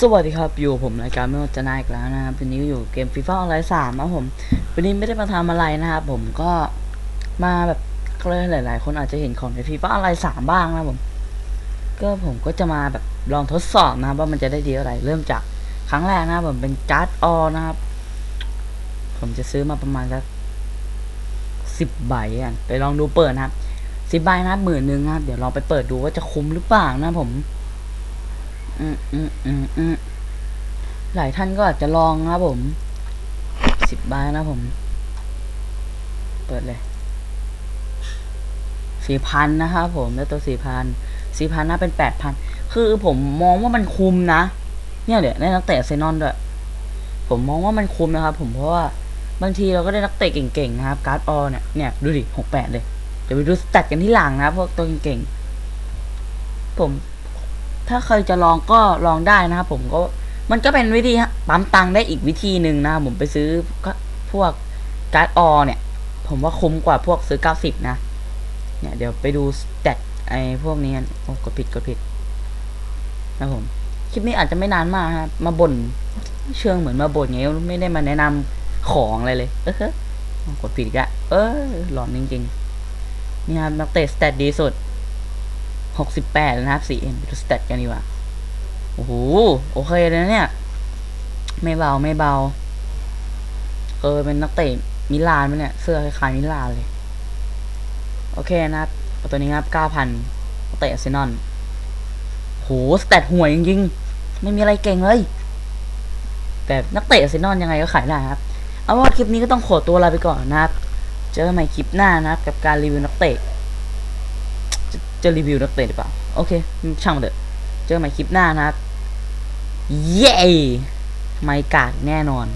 สวัสดีครับ อยู่ผมรายการไม่ว่าจะนายอีกแล้วนะครับวันนี้อยู่เกมฟีฟ่าออนไลน์สามนะผม วันนี้ไม่ได้มาทำอะไรนะครับผมก็มาแบบก็เลยหลาย ๆ คนอาจจะเห็นของในฟีฟ่าออนไลน์สามบ้างนะผม ก็ผมก็จะมาแบบลองทดสอบนะว่ามันจะได้ดีอะไร เริ่มจากครั้งแรกนะผมเป็นการ์ดออนะครับ ผมจะซื้อมาประมาณสักสิบใบอะไปลองดูเปิดนะครับสิบใบนะหมื่นหนึ่งนะครับเดี๋ยวลองไปเปิดดูว่าจะคุ้มหรือเปล่านะผม หลายท่านก็อาจจะลองนะผมสิบใบนะผม เปิดเลยสี่พันนะครับผมแล้วตัวสี่พันสี่พันนะเป็นแปดพันคือผมมองว่ามันคุ้มนะ เนี่ยเดี๋ยวได้นักเตะเซนอนด้วย ผมมองว่ามันคุ้มนะครับ ผมเพราะว่าบางทีเราก็ได้นักเตะเก่งๆนะครับ การ์ดออเนี่ยเนี่ยดูดิหกแปดเลย เดี๋ยวไปดูสแตทกันที่หลังนะพวกตัวเก่งๆผม ถ้าใครจะลองก็ลองได้นะครับผมก็มันก็เป็นวิธีปั๊มตังได้อีกวิธีหนึ่งนะผมไปซื้อก็พวกการ์ดออเนี่ย ผมว่าคุ้มกว่าพวกซื้อ 90 นะ เนี่ยเดี๋ยวไปดูสแตทไอ้พวกนี้กันโอ้กดผิดกดผิดนะผมคลิปนี้อาจจะไม่นานมากครับมาบ่นเชิงเหมือนมาบ่นไงไม่ได้มาแนะนำของอะไรเลย เออกดผิดอีกะเออหลอนจริงๆนี่ครับนักเตะสแตทดีสุด หกสิบแปดนะครับสี่เอ็มดูสเตตกันดีกว่า โอ้โห โอเคเลยนะเนี่ย ไม่เบาไม่เบา เออ เป็นนักเตะมิลานไหมเนี่ย เสื้อคล้ายมิลานเลย โอเคนะครับ ตัวนี้ครับเก้าพันเตะอาร์เซนอลโหสเตตห่วยจริงๆ ไม่มีอะไรเก่งเลย แต่นักเตะอาร์เซนอลยังไงก็ขายได้ครับ เอาว่าคลิปนี้ก็ต้องขอตัวลาไปก่อนนะครับ เจอกันใหม่คลิปหน้านะครับ กับการรีวิวนักเตะ จะรีวิวนักเตะหรือเปล่า โอเค ช่างมันเถอะเจอใหม่คลิปหน้านะเย้ไม่กากแน่นอน